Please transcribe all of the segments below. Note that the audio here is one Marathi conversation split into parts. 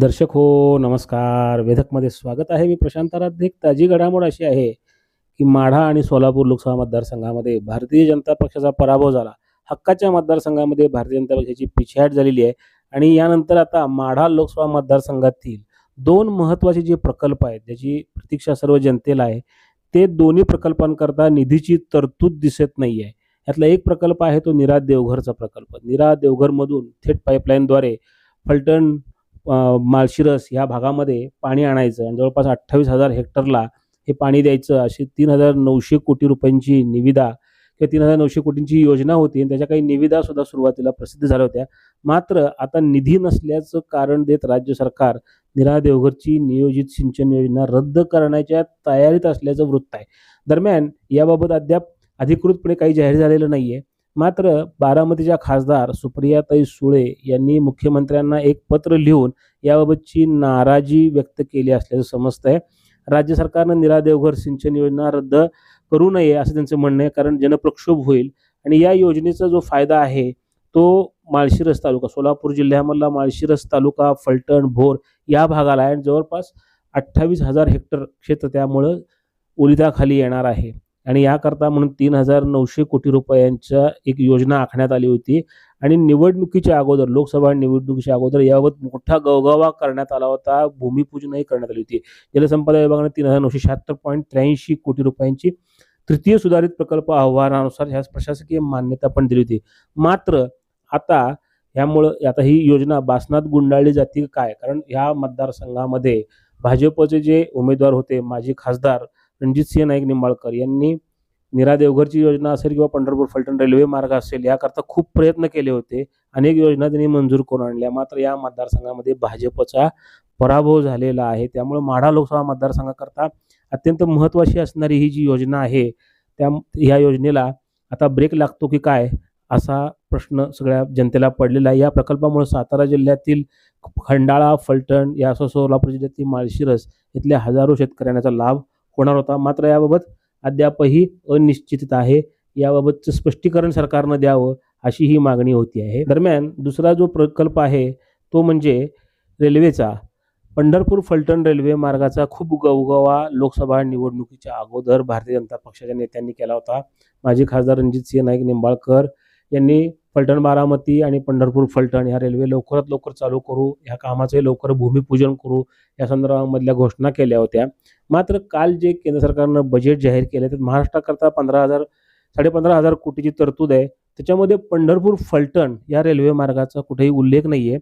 दर्शक हो नमस्कार. वेधकमध्ये स्वागत आहे. मी प्रशांत आराध्य. एक ताजी घडामोड अशी आहे की माढा आणि सोलापूर लोकसभा मतदारसंघामध्ये भारतीय जनता पक्षाचा पराभव झाला. हक्काच्या मतदारसंघामध्ये भारतीय जनता पक्षाची पिछेहाट झालेली आहे आणि यानंतर आता माढा लोकसभा मतदारसंघातील दोन महत्त्वाचे जे प्रकल्प आहेत ज्याची प्रतीक्षा सर्व जनतेला आहे ते दोन्ही प्रकल्पांकरता निधीची तरतूद दिसत नाही आहे यातला एक प्रकल्प आहे तो निरा देवघरचा प्रकल्प. निरा देवघरमधून थेट पाईपलाईनद्वारे फलटण माळशिरस ह्या भागामध्ये पाणी आणायचं आणि जवळपास अठ्ठावीस हजार हेक्टरला हे पाणी द्यायचं अशी तीन हजार नऊशे कोटी रुपयांची निविदा किंवा तीन हजार नऊशे कोटींची योजना होती आणि त्याच्या काही निविदा सुद्धा सुरुवातीला प्रसिद्ध झाल्या होत्या. मात्र आता निधी नसल्याचं कारण देत राज्य सरकार निरा देवघरची नियोजित सिंचन योजना रद्द करण्याच्या तयारीत असल्याचं वृत्त आहे. दरम्यान याबाबत अद्याप अधिकृतपणे काही जाहीर झालेलं नाही आहे मात्र बारामतीच्या खासदार सुप्रियाताई सुळे यांनी मुख्यमंत्र्यांना एक पत्र लिहून याबाबतची नाराजी व्यक्त केली असल्याचं समजतंय. राज्य सरकारनं निरा देवघर सिंचन योजना रद्द करू नये असं त्यांचं म्हणणं आहे कारण जनप्रक्षोभ होईल. आणि या योजनेचा जो फायदा आहे तो माळशिरस तालुका सोलापूर जिल्ह्यामधला माळशिरस तालुका फलटण भोर या भागाला आहे. आणि जवळपास अठ्ठावीस हजार हेक्टर क्षेत्र त्यामुळं ओलिताखाली येणार आहे. आणि याकरता म्हणून तीन हजार नऊशे कोटी रुपयांच्या एक योजना आखण्यात आली होती. आणि निवडणुकीच्या अगोदर लोकसभा निवडणुकीच्या अगोदर याबाबत मोठा गवगवा करण्यात आला होता. भूमिपूजनही करण्यात आली होती. जलसंपदा विभागाने तीन हजार नऊशे शहात्तर पॉईंट त्र्याऐंशी कोटी रुपयांची तृतीय सुधारित प्रकल्प अहवालानुसार ह्या प्रशासकीय मान्यता पण दिली होती. मात्र आता ह्यामुळं आता ही योजना बासनात गुंडाळली जाते काय? कारण ह्या मतदारसंघामध्ये भाजपचे जे उमेदवार होते माजी खासदार रणजितसिंह नाईक निंबाळकर यांनी निरा देवघरची योजना असेल किंवा पंढरपूर फलटण रेल्वे मार्ग असेल याकरता खूप प्रयत्न केले होते. अनेक योजना त्यांनी मंजूर करून आणल्या. मात्र या मतदारसंघामध्ये भाजपचा पराभव झालेला आहे. त्यामुळे माढा लोकसभा मतदारसंघाकरता अत्यंत महत्त्वाची असणारी ही जी योजना आहे त्या ह्या योजनेला आता ब्रेक लागतो की काय असा प्रश्न सगळ्या जनतेला पडलेला आहे. या प्रकल्पामुळे सातारा जिल्ह्यातील खंडाळा फलटण या असं सोलापूर जिल्ह्यातील माळशिरस इथल्या हजारो शेतकऱ्यांचा लाभ होणार होता. मात्र याबाबत अद्यापही अनिश्चितता आहे. याबाबतचं स्पष्टीकरण सरकारनं द्यावं अशी ही मागणी होती आहे. दरम्यान दुसरा जो प्रकल्प आहे तो म्हणजे रेल्वेचा. पंढरपूर फलटण रेल्वे मार्गाचा खूप गवगवा लोकसभा निवडणुकीच्या अगोदर भारतीय जनता पक्षाच्या नेत्यांनी केला होता. माजी खासदार रणजित सिंह नाईक निंबाळकर यांनी फलटण बारामती आणि पंढरपूर फलटण ह्या रेल्वे लवकरात लवकर चालू करू ह्या कामाचे लवकर भूमिपूजन करू या संदर्भामधल्या घोषणा केल्या होत्या. मात्र काल जे केंद्र सरकारनं बजेट जाहीर केलं तर महाराष्ट्राकरता पंधरा हजार साडेपंधरा हजार कोटीची तरतूद आहे. त्याच्यामध्ये पंढरपूर फलटण या रेल्वे मार्गाचा कुठेही उल्लेख नाही आहे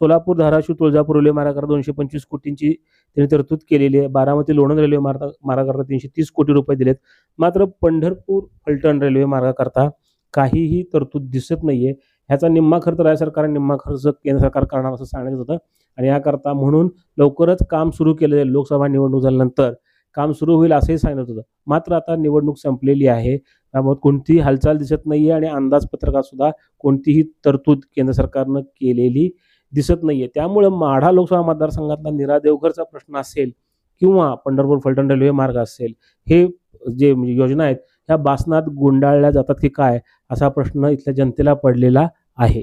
सोलापूर धाराशिव तुळजापूर रेल्वे मार्गाकरता दोनशे पंचवीस कोटींची त्यांनी तरतूद केलेली आहे. बारामती लोणंद रेल्वे मार्ग मार्गाकरता तीनशे तीस कोटी रुपये दिलेत. मात्र पंढरपूर फलटण रेल्वे मार्गाकरता काहीही तरतूद दिसत नाहीये. ह्याचा निम्मा खर्च राज्य सरकार निम्मा खर्च केंद्र सरकार करणार असं सांगण्यात होतं. आणि याकरता म्हणून लवकरच काम सुरू केलं जाईल लोकसभा निवडणूक झाल्यानंतर. काम सुरू होईल असंही सांगण्यात होतं. मात्र आता निवडणूक संपलेली आहे. त्यामुळे कोणतीही हालचाल दिसत नाहीये आणि अंदाजपत्रकात सुद्धा कोणतीही तरतूद केंद्र सरकारनं केलेली दिसत नाहीये. त्यामुळं माढा लोकसभा मतदारसंघातला निरा देवघरचा प्रश्न असेल किंवा पंढरपूर फलटण रेल्वे मार्ग असेल हे जे म्हणजे योजना आहेत ह्या बासनात गुंडाळल्या जातात की काय असा प्रश्न इथल्या जनतेला पडलेला आहे.